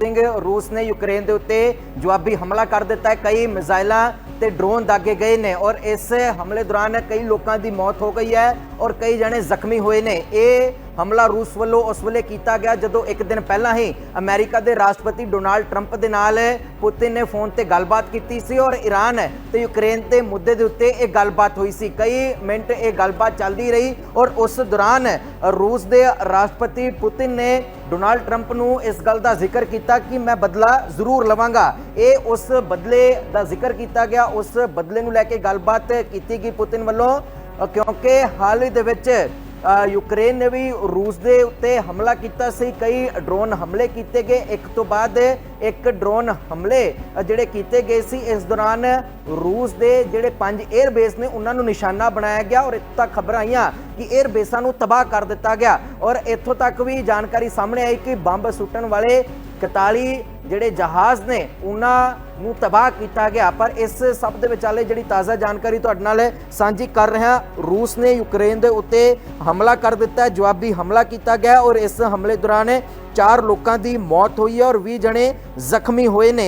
ਸਿੰਘ ਰੂਸ ਨੇ ਯੂਕਰੇਨ ਦੇ ਉੱਤੇ ਜਵਾਬੀ ਹਮਲਾ ਕਰ ਦਿੱਤਾ ਹੈ। ਕਈ ਮਿਜ਼ਾਈਲਾਂ ਤੇ ਡਰੋਨ ਦਾਗੇ ਗਏ ਨੇ ਔਰ ਇਸ ਹਮਲੇ ਦੌਰਾਨ ਕਈ ਲੋਕਾਂ ਦੀ ਮੌਤ ਹੋ ਗਈ ਹੈ ਔਰ ਕਈ ਜਣੇ ਜ਼ਖਮੀ ਹੋਏ ਨੇ। ਇਹ ਹਮਲਾ ਰੂਸ ਵੱਲੋਂ ਉਸ ਵੇਲੇ ਕੀਤਾ ਗਿਆ ਜਦੋਂ ਇੱਕ ਦਿਨ ਪਹਿਲਾਂ ਹੀ ਅਮਰੀਕਾ ਦੇ ਰਾਸ਼ਟਰਪਤੀ ਡੋਨਾਲਡ ਟਰੰਪ ਦੇ ਨਾਲ ਪੁਤਿਨ ਨੇ ਫੋਨ ਤੇ ਗੱਲਬਾਤ ਕੀਤੀ ਸੀ ਔਰ ਈਰਾਨ ਤੇ ਯੂਕਰੇਨ ਦੇ ਮੁੱਦੇ ਦੇ ਉੱਤੇ ਇਹ ਗੱਲਬਾਤ ਹੋਈ ਸੀ। ਕਈ ਮਿੰਟ ਇਹ ਗੱਲਬਾਤ ਚੱਲਦੀ ਰਹੀ ਔਰ ਉਸ ਦੌਰਾਨ ਰੂਸ ਦੇ ਰਾਸ਼ਟਰਪਤੀ ਪੁਤਿਨ ਨੇ ਡੋਨਾਲਡ ਟਰੰਪ ਨੂੰ ਇਸ ਗੱਲ ਦਾ ਜ਼ਿਕਰ ਕੀਤਾ ਕਿ ਮੈਂ ਬਦਲਾ ਜ਼ਰੂਰ ਲਵਾਂਗਾ। ਇਹ ਉਸ ਬਦਲੇ ਦਾ ਜ਼ਿਕਰ ਕੀਤਾ ਗਿਆ, ਉਸ ਬਦਲੇ ਨੂੰ ਲੈ ਕੇ ਗੱਲਬਾਤ ਕੀਤੀ ਗਈ ਪੁਤਿਨ ਵੱਲੋਂ ਕਿਉਂਕਿ ਹਾਲ ਹੀ ਦੇ ਵਿੱਚ ਯੂਕਰੇਨ ਨੇ ਵੀ ਰੂਸ ਦੇ ਉੱਤੇ ਹਮਲਾ ਕੀਤਾ ਸੀ। ਕਈ ਡਰੋਨ ਹਮਲੇ ਕੀਤੇ ਗਏ। ਇੱਕ ਤੋਂ ਬਾਅਦ ਇੱਕ ਡਰੋਨ ਹਮਲੇ ਜਿਹੜੇ ਕੀਤੇ ਗਏ ਸੀ, ਇਸ ਦੌਰਾਨ ਰੂਸ ਦੇ ਜਿਹੜੇ ਪੰਜ 에ਅਰ ਬੇਸ ਨੇ, ਉਹਨਾਂ ਨੂੰ ਨਿਸ਼ਾਨਾ ਬਣਾਇਆ ਗਿਆ ਔਰ ਇੱਥੋਂ ਤੱਕ ਖਬਰਾਂ ਆਈਆਂ ਕਿ 에ਅਰ ਬੇਸਾਂ ਨੂੰ ਤਬਾਹ ਕਰ ਦਿੱਤਾ ਗਿਆ। ਔਰ ਇੱਥੋਂ ਤੱਕ ਵੀ ਜਾਣਕਾਰੀ ਸਾਹਮਣੇ ਆਈ ਕਿ ਬੰਬ ਸੁੱਟਣ ਵਾਲੇ 41 ਜਿਹੜੇ ਜਹਾਜ਼ ਨੇ, ਉਹਨਾਂ ਨੂੰ ਤਬਾਹ ਕੀਤਾ ਗਿਆ। ਪਰ ਇਸ ਸਭ ਦੇ ਵਿਚਾਲੇ ਜਿਹੜੀ ਤਾਜ਼ਾ ਜਾਣਕਾਰੀ ਤੁਹਾਡੇ ਨਾਲ ਸਾਂਝੀ ਕਰ ਰਿਹਾ, ਰੂਸ ਨੇ ਯੂਕਰੇਨ ਦੇ ਉੱਤੇ ਹਮਲਾ ਕਰ ਦਿੱਤਾ, ਜਵਾਬੀ ਹਮਲਾ ਕੀਤਾ ਗਿਆ। ਔਰ ਇਸ ਹਮਲੇ ਦੌਰਾਨ ਚਾਰ ਲੋਕਾਂ ਦੀ ਮੌਤ ਹੋਈ ਹੈ ਔਰ 20 ਜਣੇ ਜ਼ਖਮੀ ਹੋਏ ਨੇ।